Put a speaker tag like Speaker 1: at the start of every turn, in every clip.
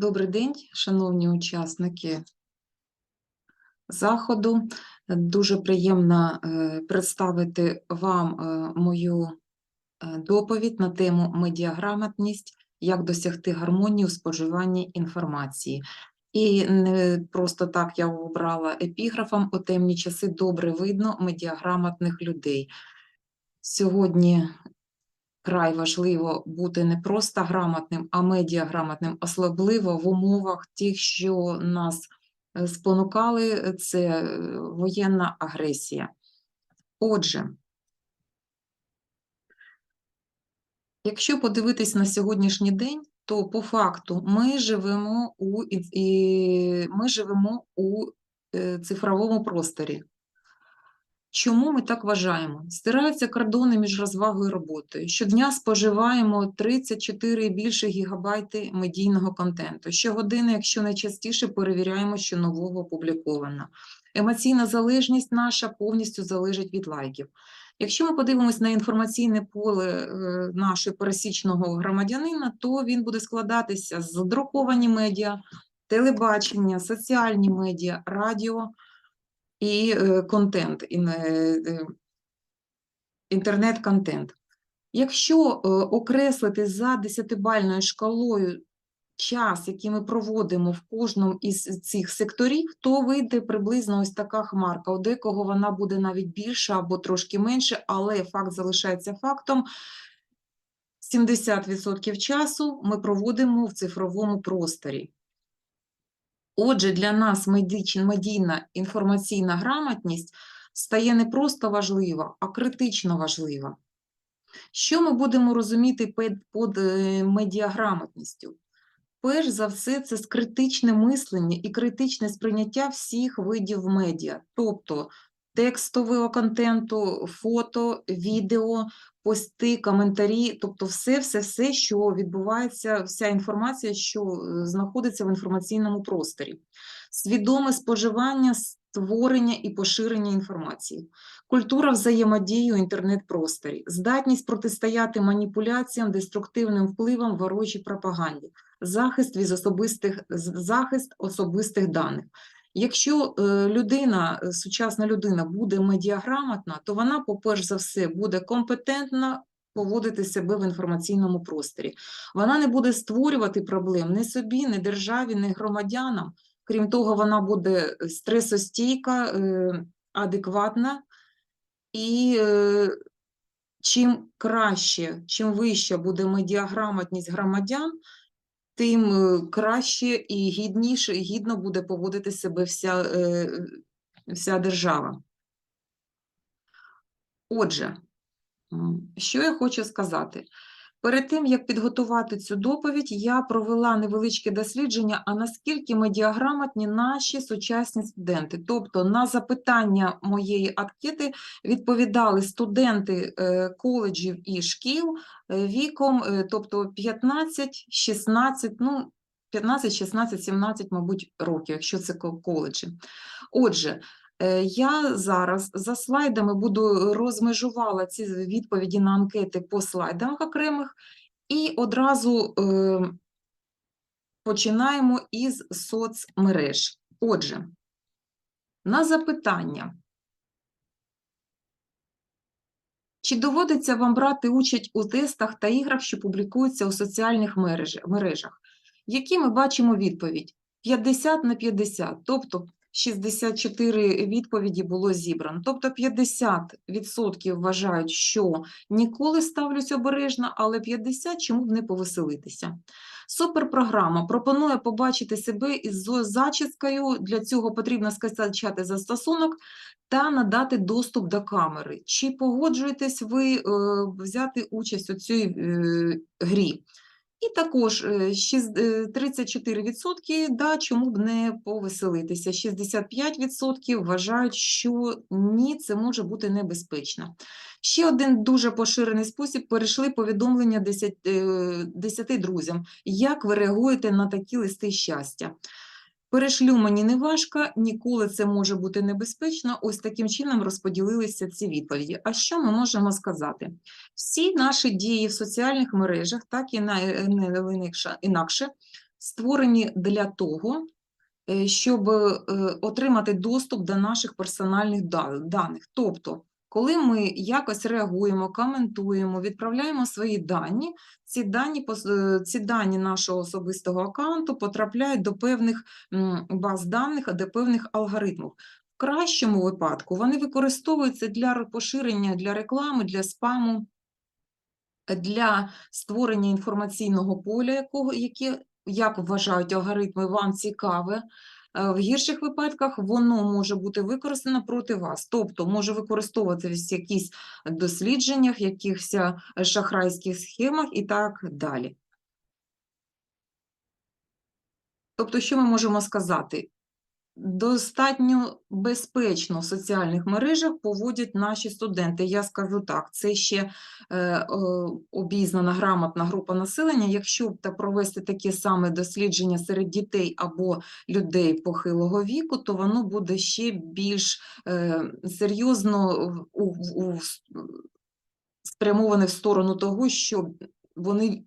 Speaker 1: Добрий день, шановні учасники заходу. Дуже приємно е, представити вам е, мою е, доповідь на тему медіаграмотність, як досягти гармонії у споживанні інформації. І не просто так я обрала епіграфом у темні часи добре видно медіаграмотних людей. Сьогодні край важливо бути не просто грамотним, а медіаграмотним, особливо в умовах тих, що нас е, спонукали, це е, воєнна агресія. Отже, якщо подивитись на сьогоднішній день, то по факту ми живемо у, ми живемо у е, цифровому просторі. Чому ми так вважаємо? Стираються кордони між розвагою і роботою. Щодня споживаємо 34 і більше гігабайти медійного контенту. Щогодини, якщо не частіше, перевіряємо, що нового опубліковано. Емоційна залежність наша повністю залежить від лайків. Якщо ми подивимось на інформаційне поле е, нашого пересічного громадянина, то він буде складатися з друковані медіа, телебачення, соціальні медіа, радіо і е, контент, е, інтернет-контент. Якщо е, окреслити за десятибальною шкалою час, який ми проводимо в кожному із цих секторів, то вийде приблизно ось така хмарка. У декого вона буде навіть більша або трошки менше, але факт залишається фактом. 70% часу ми проводимо в цифровому просторі. Отже, для нас медійна інформаційна грамотність стає не просто важлива, а критично важлива. Що ми будемо розуміти під е, медіаграмотністю? Перш за все, це критичне мислення і критичне сприйняття всіх видів медіа, тобто текстового контенту, фото, відео, пости, коментарі, тобто все, все, все, що відбувається, вся інформація, що е, знаходиться в інформаційному просторі. Свідоме споживання, створення і поширення інформації. Культура взаємодії у інтернет-просторі, здатність протистояти маніпуляціям, деструктивним впливам, ворожій пропаганді, захист від особистих захист особистих даних. Якщо е, людина, е, сучасна людина буде медіаграмотна, то вона, по-перше за все, буде компетентна поводити себе в інформаційному просторі. Вона не буде створювати проблем ні собі, ні державі, ні громадянам. Крім того, вона буде стресостійка, е, адекватна і чим краще, чим вища буде медіаграмотність громадян, тим е, краще і гідніше, гідно буде поводити себе вся, е, вся держава. Отже, що я хочу сказати? Перед тим, як підготувати цю доповідь, я провела невеличке дослідження, а наскільки медіаграмотні наші сучасні студенти. Тобто на запитання моєї анкети відповідали студенти е, коледжів і шкіл е, віком, е, тобто 15, 16, ну, 15, 16, 17, мабуть, років, якщо це коледжі. Отже, я зараз за слайдами буду розмежувала ці відповіді на анкети по слайдам окремих, і одразу е, починаємо із соцмереж. Отже, на запитання. Чи доводиться вам брати участь у тестах та іграх, що публікуються у соціальних мережах? Які ми бачимо відповідь? 50 на 50, тобто 64 відповіді було зібрано. Тобто 50% вважають, що ніколи ставлюсь обережно, але 50 чому б не повеселитися. Суперпрограма пропонує побачити себе із зачіскою. Для цього потрібно скачати застосунок та надати доступ до камери. Чи погоджуєтесь ви е, взяти участь у цій е, грі? І також е, шість- е, 34% да, чому б не повеселитися. 65% вважають, що ні, це може бути небезпечно. Ще один дуже поширений спосіб перейшли повідомлення 10, е, 10 друзям. Як ви реагуєте на такі листи щастя? Перешлю мені не важко, ніколи це може бути небезпечно. Ось таким чином розподілилися ці відповіді. А що ми можемо сказати? Всі наші дії в соціальних мережах, так і на- інакше, інакше, створені для того, е, щоб е, отримати доступ до наших персональних даних. Тобто, коли ми якось реагуємо, коментуємо, відправляємо свої дані, ці дані, е, ці дані нашого особистого аккаунту потрапляють до певних баз даних, до певних алгоритмів. В кращому випадку вони використовуються для поширення, для реклами, для спаму, для створення інформаційного поля, якого, яке, як вважають алгоритми, вам цікаве. Е, В гірших випадках воно може бути використано проти вас, тобто може використовуватися в якісь дослідженнях, якихось е, шахрайських схемах і так далі. Тобто, що ми можемо сказати? Достатньо безпечно в соціальних мережах поводять наші студенти. Я скажу так, це ще е, е, обізнана грамотна група населення. Якщо та провести таке саме дослідження серед дітей або людей похилого віку, то воно буде ще більш е, серйозно у, у, спрямоване в сторону того, що вони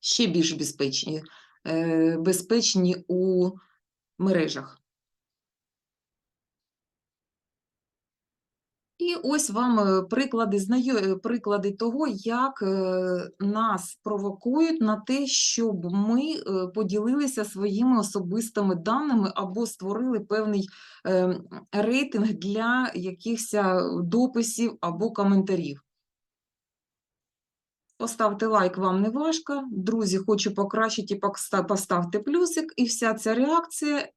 Speaker 1: ще більш безпечні, е, безпечні у мережах. І ось вам е, приклади, е, приклади того, як е, нас провокують на те, щоб ми поділилися своїми особистими даними або створили певний рейтинг для якихось дописів або коментарів. Поставте лайк, вам не важко. Друзі, хочу покращити, поставте плюсик. І вся ця реакція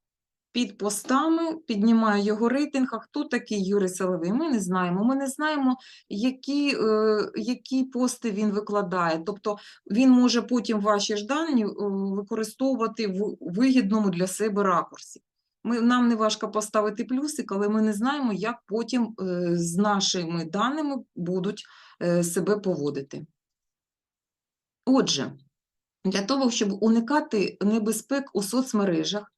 Speaker 1: під постами піднімає його рейтинг. А хто такий Юрій Соловей? Ми не знаємо. Ми не знаємо, які, е, які пости він викладає. Тобто він може потім ваші ж дані е, використовувати в вигідному для себе ракурсі. Ми, нам не важко поставити плюсик, але ми не знаємо, як потім е, з нашими даними будуть е, себе поводити. Отже, для того, щоб уникати небезпек у соцмережах,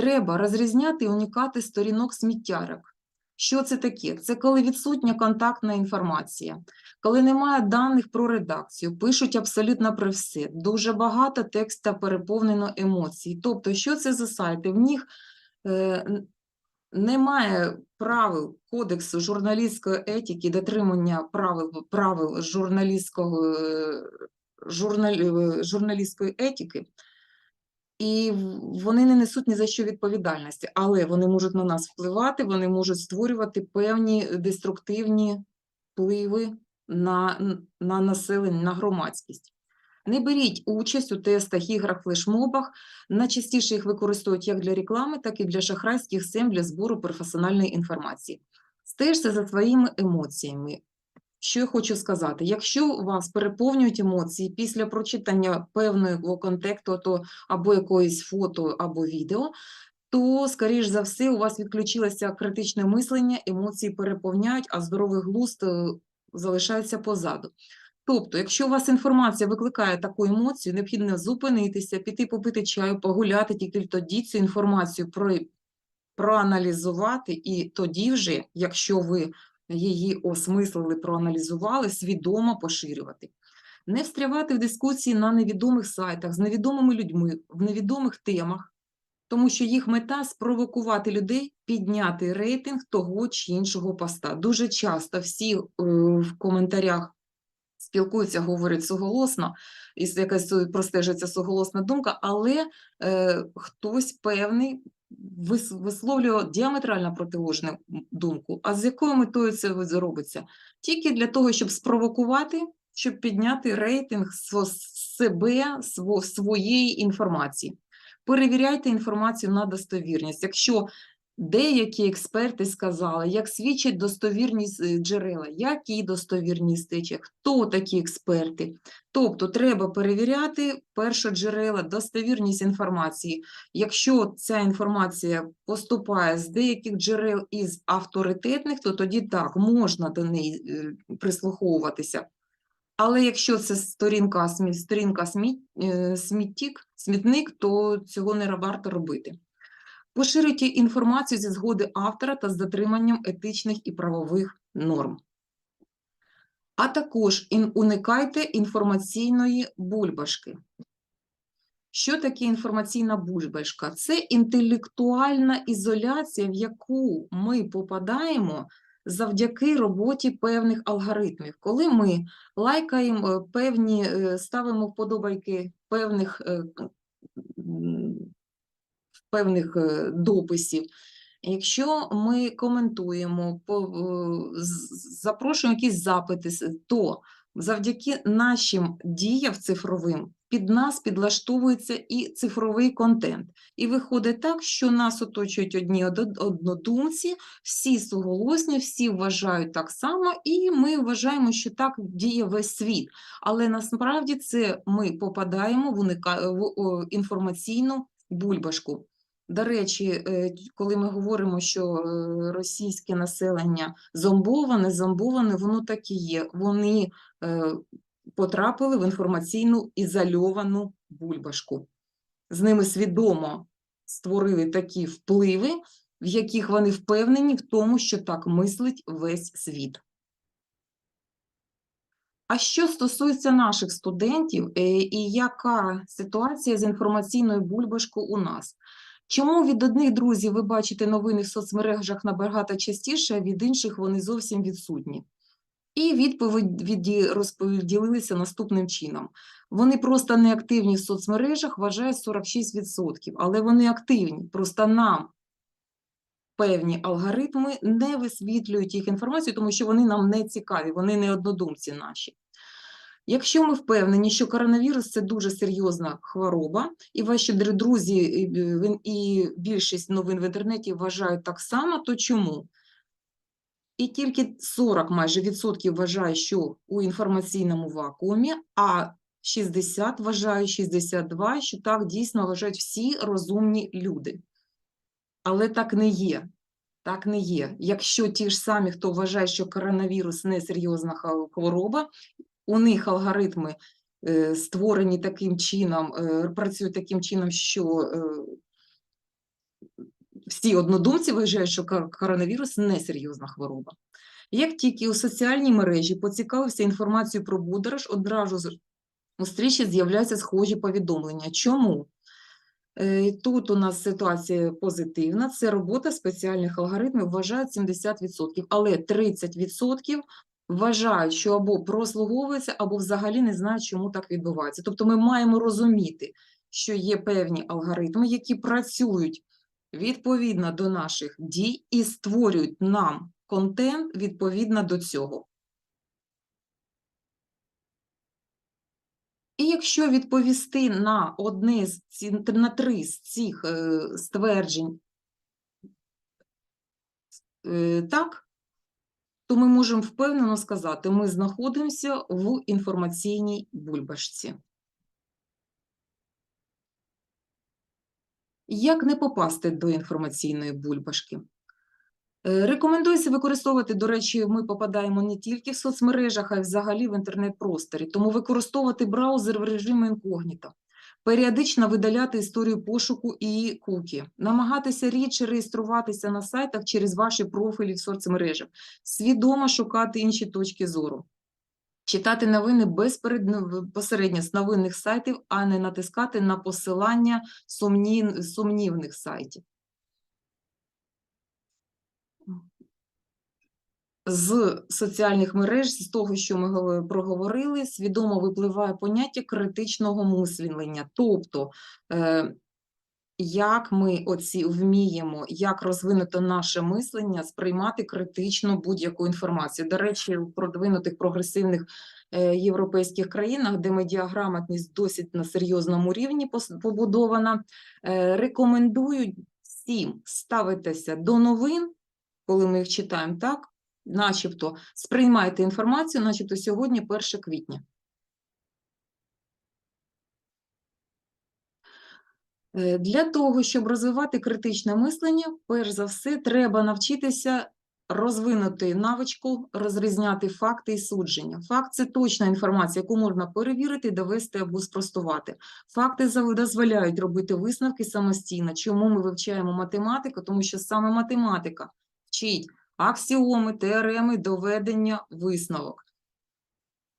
Speaker 1: треба розрізняти і уникати сторінок сміттярок. Що це таке? Це коли відсутня контактна інформація, коли немає даних про редакцію, пишуть абсолютно про все. Дуже багато текста переповнено емоцій. Тобто, що це за сайти? В них е, немає правил кодексу журналістської етики, дотримання правил, правил журналістського, е, журналі, е, журналістської етики, і вони не несуть ні за що відповідальності, але вони можуть на нас впливати, вони можуть створювати певні деструктивні впливи на, на населення, на громадськість. Не беріть участь у тестах, іграх, флешмобах. Найчастіше їх використовують як для реклами, так і для шахрайських схем для збору професіональної інформації. Стежте за своїми емоціями. Що я хочу сказати? Якщо вас переповнюють емоції після прочитання певного контексту, то або якоїсь фото, або відео, то, скоріш за все, у вас відключилося критичне мислення, емоції переповняють, а здоровий глузд е, залишається позаду. Тобто, якщо у вас інформація викликає таку емоцію, необхідно зупинитися, піти попити чаю, погуляти, тільки тоді цю інформацію про, проаналізувати, і тоді вже, якщо ви її осмислили, проаналізували, свідомо поширювати. Не встрявати в дискусії на невідомих сайтах з невідомими людьми в невідомих темах, тому що їх мета спровокувати людей підняти рейтинг того чи іншого поста. Дуже часто всі е, в коментарях спілкуються, говорять суголосно, і якась е, простежується суголосна думка, але е, хтось певний вис- висловлює діаметрально протилежну думку. А з якою метою це ви- робиться? Тільки для того, щоб спровокувати, щоб підняти рейтинг себе, сво- своєї інформації. Перевіряйте інформацію на достовірність. Якщо деякі експерти сказали, як свідчать достовірність е, джерела, які достовірні стечі, хто такі експерти. Тобто треба перевіряти першоджерела, достовірність інформації. Якщо ця інформація поступає з деяких джерел із авторитетних, то тоді так, можна до неї е, прислуховуватися. Але якщо це сторінка, сторінка е, сміттік, смітник, то цього не варто робити. Поширюйте інформацію зі згоди автора та з дотриманням етичних і правових норм. А також уникайте інформаційної бульбашки. Що таке інформаційна бульбашка? Це інтелектуальна ізоляція, в яку ми попадаємо завдяки роботі певних алгоритмів. Коли ми лайкаємо е, певні, е, ставимо вподобайки певних, е, певних е, дописів, Якщо ми коментуємо, е, запрошуємо якісь запити, то завдяки нашим діям цифровим під нас підлаштовується і цифровий контент. І виходить так, що нас оточують одні однодумці, всі суголосні, всі вважають так само, і ми вважаємо, що так діє весь світ. Але насправді це ми попадаємо в, уника... в інформаційну бульбашку. До речі, е, коли ми говоримо, що е, російське населення зомбоване, зомбоване, воно так і є. Вони е, потрапили в інформаційну ізольовану бульбашку. З ними свідомо створили такі впливи, в яких вони впевнені в тому, що так мислить весь світ. А що стосується наших студентів, і яка ситуація з інформаційною бульбашкою у нас? Чому від одних друзів ви бачите новини в соцмережах набагато частіше, а від інших вони зовсім відсутні? І відповіді розподілилися наступним чином. Вони просто не активні в соцмережах, вважає 46%, але вони активні. Просто нам певні алгоритми не висвітлюють їх інформацію, тому що вони нам не цікаві, вони не однодумці наші. Якщо ми впевнені, що коронавірус це дуже серйозна хвороба, і ваші друзі і більшість новин в інтернеті вважають так само, то чому? І тільки 40 майже відсотків вважає, що у інформаційному вакуумі, а 60 вважають, 62, що так дійсно вважають всі розумні люди. Але так не є. Так не є. Якщо ті ж самі, хто вважає, що коронавірус не серйозна хвороба, у них алгоритми е, створені таким чином, е, працюють таким чином, що е, всі однодумці вважають, що коронавірус не серйозна хвороба. Як тільки у соціальній мережі поцікавився інформацією про Будорож, одразу у стрічі з'являються схожі повідомлення. Чому? Тут у нас ситуація позитивна, це робота спеціальних алгоритмів, вважають 70%, але 30% вважають, що або прослуговується, або взагалі не знають, чому так відбувається. Тобто ми маємо розуміти, що є певні алгоритми, які працюють відповідно до наших дій і створюють нам контент відповідно до цього. І якщо відповісти на одне з ці, на три з цих е, стверджень е, так, то ми можемо впевнено сказати, ми знаходимося в інформаційній бульбашці. Як не попасти до інформаційної бульбашки? Е, Рекомендується використовувати, до речі, ми попадаємо не тільки в соцмережах, а й взагалі в інтернет-просторі. Тому використовувати браузер в режимі інкогніто, періодично видаляти історію пошуку і куки, намагатися рідше реєструватися на сайтах через ваші профілі в соцмережах, свідомо шукати інші точки зору. Читати новини безпосередньо з новинних сайтів, а не натискати на посилання сумнів, сумнівних сайтів. З соціальних мереж, з того, що ми говор- проговорили, свідомо випливає поняття критичного мислення. Тобто, е, як ми оці вміємо, як розвинуто наше мислення, сприймати критично будь-яку інформацію. До речі, в продвинутих прогресивних е, європейських країнах, де медіаграмотність досить на серйозному рівні побудована, е, рекомендують всім ставитися до новин, коли ми їх читаємо так, начебто сприймайте інформацію, начебто сьогодні 1 квітня. Е, Для того, щоб розвивати критичне мислення, перш за все, треба навчитися розвинути навичку розрізняти факти і судження. Факт це точна інформація, яку можна перевірити, довести або спростувати. Факти дозволяють робити висновки самостійно. Чому ми вивчаємо математику? Тому що саме математика вчить аксіоми, теореми, доведення, висновок.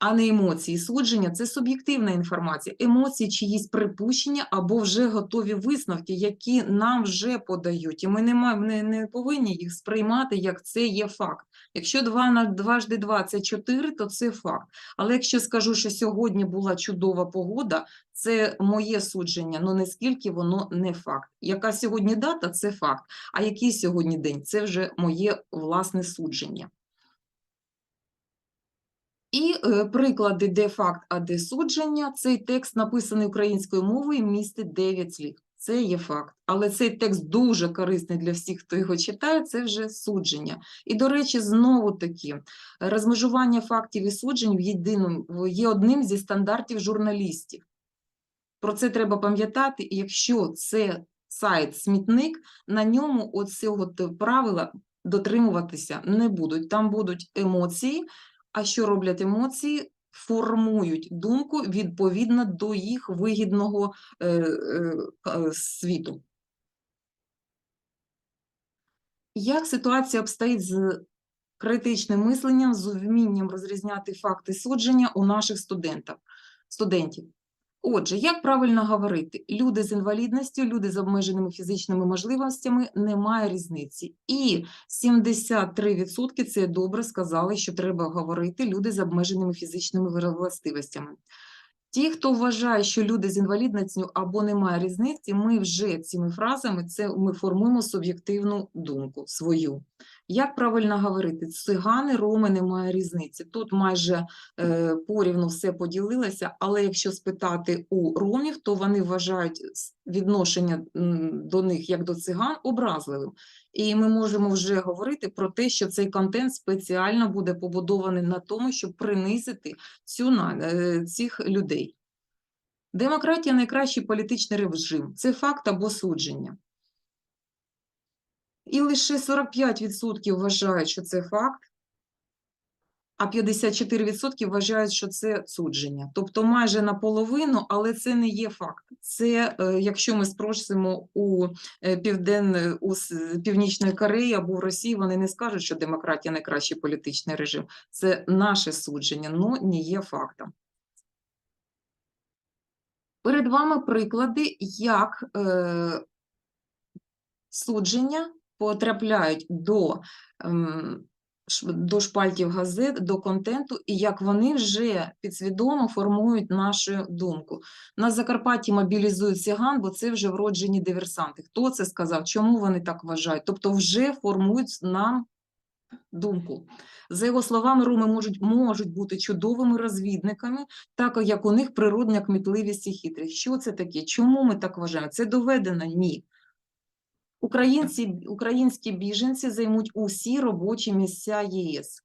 Speaker 1: А не емоції. Судження це суб'єктивна інформація, емоції, чиїсь припущення або вже готові висновки, які нам вже подають. І ми не, маємо, не, не повинні їх сприймати, як це є факт. Якщо 2 на 2 жди 2 це 4, то це факт. Але якщо скажу, що сьогодні була чудова погода, це моє судження, ну наскільки воно не факт. Яка сьогодні дата це факт. А який сьогодні день це вже моє власне судження. І е, приклади, де факт, а де судження. Цей текст написаний українською мовою містить 9 слів. Це є факт. Але цей текст дуже корисний для всіх, хто його читає, це вже судження. І, до речі, знову таки, розмежування фактів і суджень в єдиному є одним зі стандартів журналістів. Про це треба пам'ятати, якщо це сайт смітник, на ньому оцього т- правила дотримуватися не будуть. Там будуть емоції, а що роблять емоції? Формують думку відповідно до їх вигідного е, е, к- світу. Як ситуація обстоїть з критичним мисленням, з вмінням розрізняти факти судження у наших студентів? студентів? Отже, як правильно говорити? Люди з інвалідністю, люди з обмеженими фізичними можливостями, немає різниці. І 73% це добре сказали, що треба говорити люди з обмеженими фізичними властивостями. Ті, хто вважає, що люди з інвалідністю або немає різниці, ми вже цими фразами це ми формуємо суб'єктивну думку свою. Як правильно говорити? Цигани, роми немає різниці. Тут майже е, порівну все поділилося, але якщо спитати у ромів, то вони вважають відношення до них як до циган образливим. І ми можемо вже говорити про те, що цей контент спеціально буде побудований на тому, щоб принизити цю, е, цих людей. Демократія найкращий політичний режим. Це факт або судження. І лише 45% вважають, що це факт, а 54% вважають, що це судження. Тобто майже наполовину, але це не є факт. Це, е, якщо ми спросимо у, е, півден... у Північної Кореї або в Росії, вони не скажуть, що демократія найкращий політичний режим. Це наше судження, але не є фактом. Перед вами приклади, як е, судження потрапляють до, ем, до шпальтів газет, до контенту, і як вони вже підсвідомо формують нашу думку. На Закарпатті мобілізують циган, бо це вже вроджені диверсанти. Хто це сказав? Чому вони так вважають? Тобто вже формують нам думку. За його словами, руми можуть, можуть бути чудовими розвідниками, так як у них природня кмітливість і хитрість. Що це таке? Чому ми так вважаємо? Це доведено? Ні. Українці, українські біженці займуть усі робочі місця ЄС.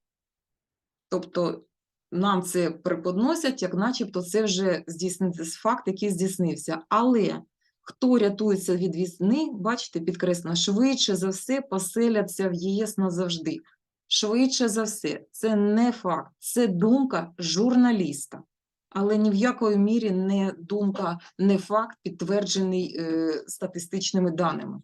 Speaker 1: Тобто нам це преподносять, як начебто це вже здійснився факт, який здійснився. Але хто рятується від війни, бачите, підкреслено, швидше за все поселяться в ЄС назавжди. Швидше за все, це не факт, це думка журналіста. Але ні в якої мірі не думка, не факт, підтверджений е, статистичними даними.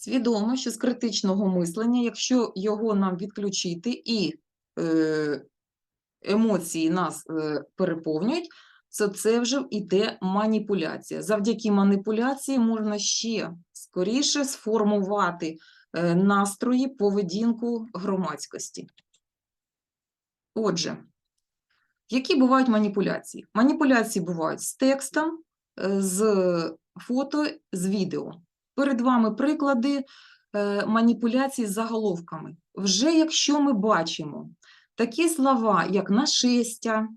Speaker 1: Свідомо, що з критичного мислення, якщо його нам відключити і е, емоції нас е, переповнюють, то це вже йде маніпуляція. Завдяки маніпуляції можна ще скоріше сформувати е, настрої, поведінку громадськості. Отже, які бувають маніпуляції? Маніпуляції бувають з текстом, е, з фото, з відео. Перед вами приклади е, маніпуляцій з заголовками. Вже якщо ми бачимо такі слова, як нашестя,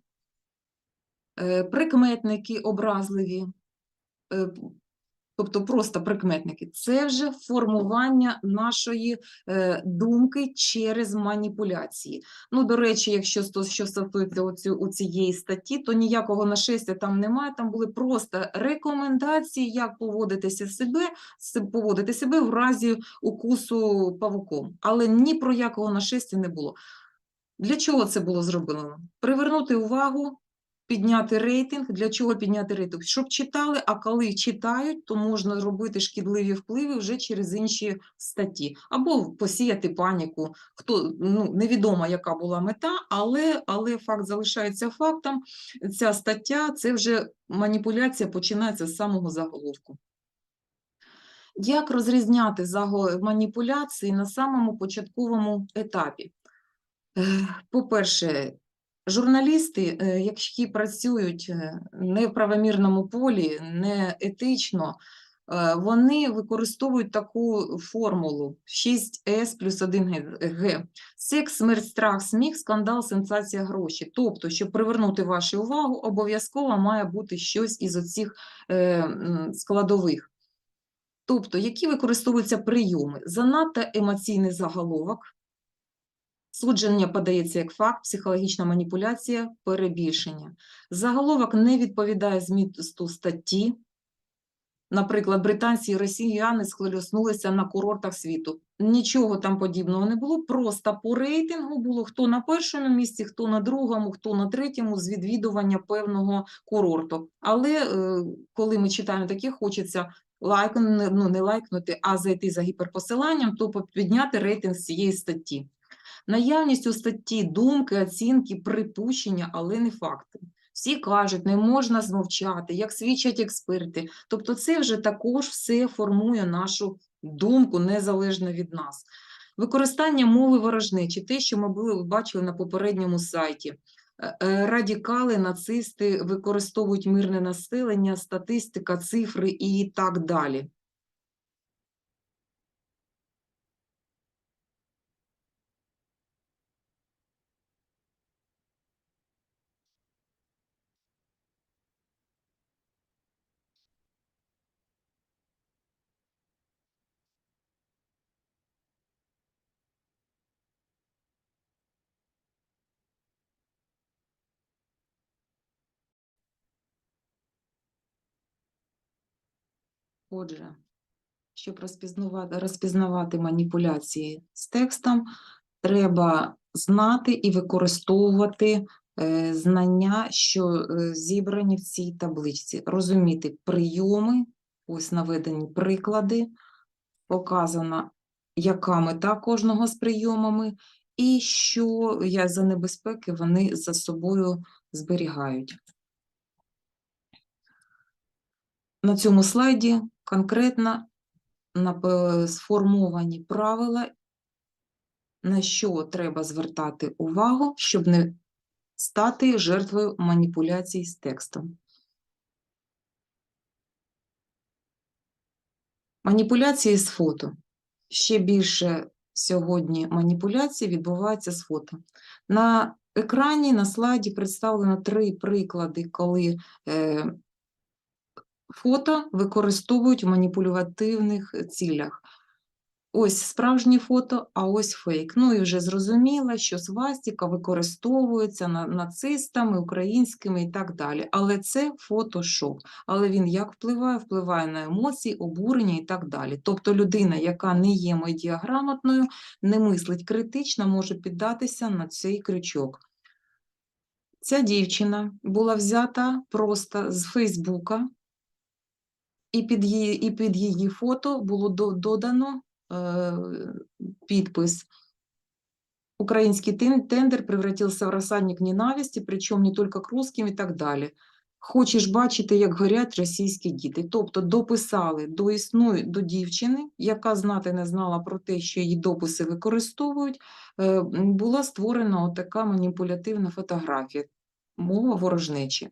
Speaker 1: е, прикметники образливі, е, тобто просто прикметники, це вже формування нашої е, думки через маніпуляції. Ну, до речі, якщо що стосується оцю, у цієї статті, то ніякого нашестя там немає, там були просто рекомендації, як поводитися себе, поводити себе в разі укусу павуком. Але ні про якого нашестя не було. Для чого це було зроблено? Привернути увагу, підняти рейтинг. Для чого підняти рейтинг? Щоб читали, а коли читають, то можна робити шкідливі впливи вже через інші статті. Або посіяти паніку. Хто ну, невідомо, яка була мета, але, але факт залишається фактом. Ця стаття це вже маніпуляція починається з самого заголовку. Як розрізняти маніпуляції на самому початковому етапі? Е, По-перше, журналісти, е, які працюють е, не в правомірному полі, не етично, е, вони використовують таку формулу 6С плюс 1Г. Секс, смерть, страх, сміх, скандал, сенсація, гроші. Тобто, щоб привернути вашу увагу, обов'язково має бути щось із оцих складових. Тобто, які використовуються прийоми? Занадто емоційний заголовок, судження подається як факт, психологічна маніпуляція, перебільшення. Заголовок не відповідає змісту статті. Наприклад, британці і росіяни схлеснулися на курортах світу. Нічого там подібного не було, просто по рейтингу було хто на першому місці, хто на другому, хто на третьому з відвідування певного курорту. Але е, коли ми читаємо таке, хочеться лайкнути, ну не лайкнути, а зайти за гіперпосиланням, то підняти рейтинг з цієї статті. Наявність у статті думки, оцінки, припущення, але не факти. Всі кажуть, не можна змовчати, як свідчать експерти. Тобто це вже також все формує нашу думку незалежно від нас. Використання мови ворожнечі, те, що ми були, бачили на попередньому сайті. Е, е, Радикали, нацисти використовують мирне населення, статистика, цифри і так далі. Отже, щоб розпізнавати, розпізнавати маніпуляції з текстом, треба знати і використовувати е, знання, що е, зібрані в цій табличці, розуміти прийоми, ось наведені приклади, показано, яка мета кожного з прийомами, і що я за небезпеки вони за собою зберігають. На цьому слайді конкретно сформовані правила, на що треба звертати увагу, щоб не стати жертвою маніпуляцій з текстом. Маніпуляції з фото. Ще більше сьогодні маніпуляцій відбувається з фото. На екрані, на слайді представлено три приклади, коли е, фото використовують в маніпулятивних цілях. Ось справжнє фото, а ось фейк. Ну і вже зрозуміло, що свастіка використовується нацистами, українськими і так далі. Але це фотошоп. Але він як впливає? Впливає на емоції, обурення і так далі. Тобто людина, яка не є медіаграмотною, не мислить критично, може піддатися на цей крючок. Ця дівчина була взята просто з Фейсбука, і під її, і під її фото було додано е, підпис. Украинский тендер превратился в рассадник ненависті, причому не тільки к русским і так далі. Хочеш бачити, як горять російські діти. Тобто дописали до існую, до дівчини, яка знати не знала про те, що її дописи використовують, е, була створена отака маніпулятивна фотографія, мова ворожнечі.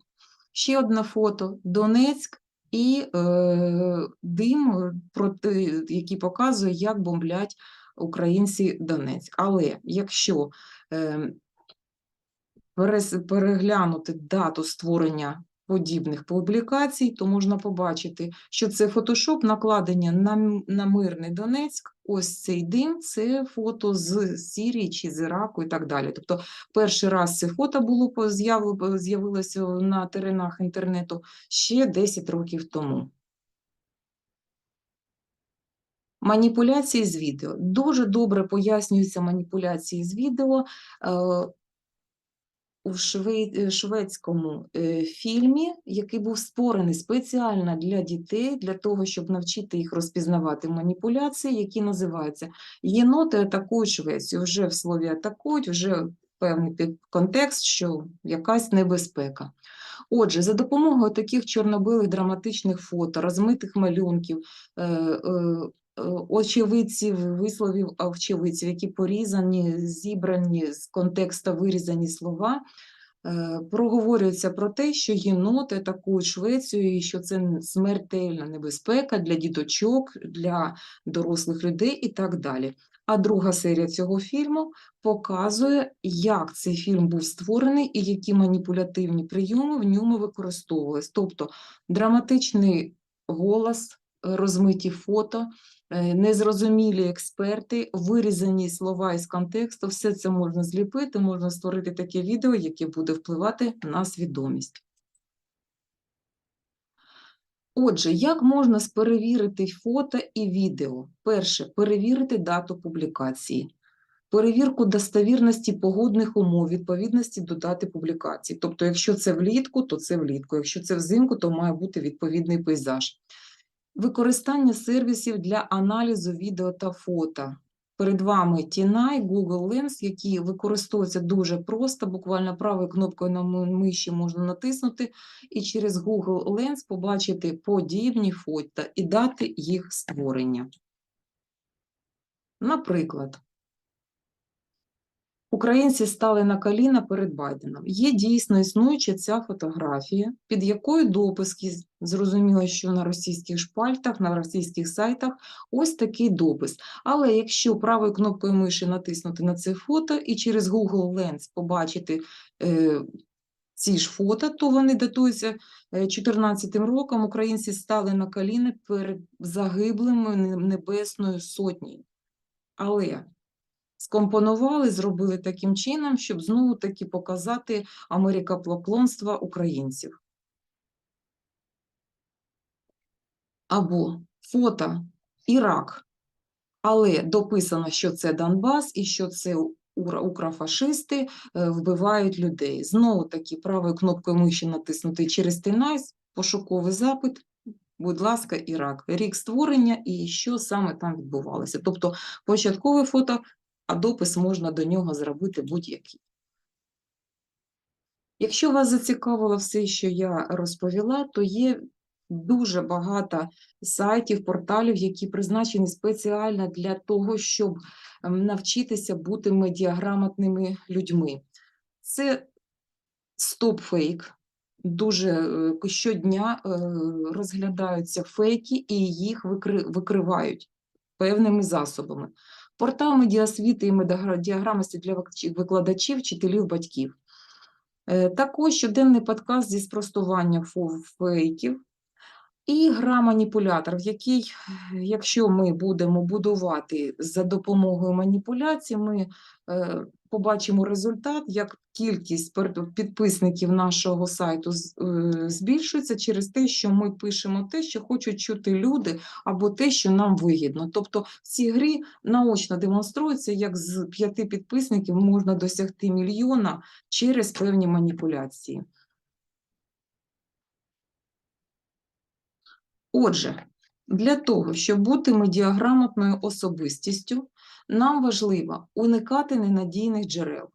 Speaker 1: Ще одне фото Донецьк і е, дим, проти, який показує, як бомблять українці Донецьк. Але якщо е, переглянути дату створення подібних публікацій, то можна побачити, що це фотошоп накладення на, на мирний Донецьк. Ось цей дим це фото з Сірії чи з Іраку і так далі. Тобто, перший раз це фото було з'явилося на теренах інтернету ще 10 років тому. Маніпуляції з відео. Дуже добре пояснюються маніпуляції з відео. У е, шведському е, фільмі, який був створений спеціально для дітей, для того, щоб навчити їх розпізнавати маніпуляції, які називаються Єноти атакують Швецію. Вже в слові атакують, вже певний контекст, що якась небезпека. Отже, за допомогою таких чорно-білих драматичних фото, розмитих малюнків, е, очевидців, висловів очевидців, які порізані, зібрані з контексту вирізані слова, е, проговорюється про те, що єноти атакують Швецію і що це смертельна небезпека для діточок, для дорослих людей і так далі. А друга серія цього фільму показує, як цей фільм був створений і які маніпулятивні прийоми в ньому використовувались. Тобто драматичний голос, розмиті фото, незрозумілі експерти, вирізані слова із контексту, все це можна зліпити, можна створити таке відео, яке буде впливати на свідомість. Отже, як можна перевірити фото і відео? Перше, перевірити дату публікації, перевірку достовірності погодних умов, відповідності до дати публікації. Тобто, якщо це влітку, то це влітку, якщо це взимку, то має бути відповідний пейзаж. Використання сервісів для аналізу відео та фото. Перед вами TNI, Google Lens, які використовуються дуже просто, буквально правою кнопкою на миші можна натиснути, і через Google Lens побачити подібні фото і дати їх створення. Наприклад, українці стали на коліна перед Байденом. Є дійсно існуюча ця фотографія, під якою допис, є- зрозуміло, що на російських шпальтах, на російських сайтах ось такий допис. Але якщо правою кнопкою миші натиснути на це фото і через Google Lens побачити е, ці ж фото, то вони датуються е, 14 роком. Українці стали на коліна перед загиблими небесною сотнею. Але скомпонували, зробили таким чином, щоб знову таки показати америкоплоклонство українців. Або фото Ірак, але дописано, що це Донбас і що це укрофашисти е, вбивають людей. Знову таки правою кнопкою миші натиснути через Тинайс, пошуковий запит. Будь ласка, Ірак, рік створення і що саме там відбувалося. Тобто початкове фото, а допис можна до нього зробити будь-який. Якщо вас зацікавило все, що я розповіла, то є дуже багато сайтів, порталів, які призначені спеціально для того, щоб ем, навчитися бути медіаграмотними людьми. Це StopFake. Дуже е, щодня е, розглядаються фейки і їх викривають певними засобами. Портал медіасвіти і медіаграмості для викладачів, вчителів, батьків. Е, Також щоденний подкаст зі спростування фейків і гра маніпулятор, в якій, якщо ми будемо будувати за допомогою маніпуляцій, ми е, побачимо результат, як кількість підписників нашого сайту е, збільшується через те, що ми пишемо те, що хочуть чути люди, або те, що нам вигідно. Тобто в цій грі наочно демонструється, як з п'яти підписників можна досягти мільйона через певні маніпуляції. Отже, для того, щоб бути медіаграмотною особистістю, нам важливо уникати ненадійних джерел,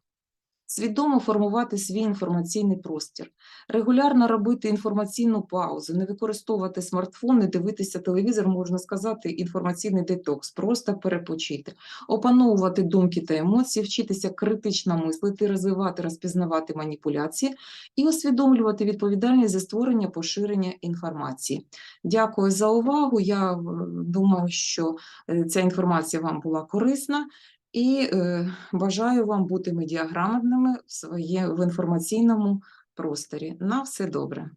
Speaker 1: свідомо формувати свій інформаційний простір, регулярно робити інформаційну паузу, не використовувати смартфон, не дивитися телевізор, можна сказати, інформаційний детокс, просто перепочити, опановувати думки та емоції, вчитися критично мислити, розвивати, розпізнавати маніпуляції і усвідомлювати відповідальність за створення поширення інформації. Дякую за увагу. Я е, думаю, що е, ця інформація вам була корисна. І е, бажаю вам бути медіаграмотними в своє в інформаційному просторі. На все добре.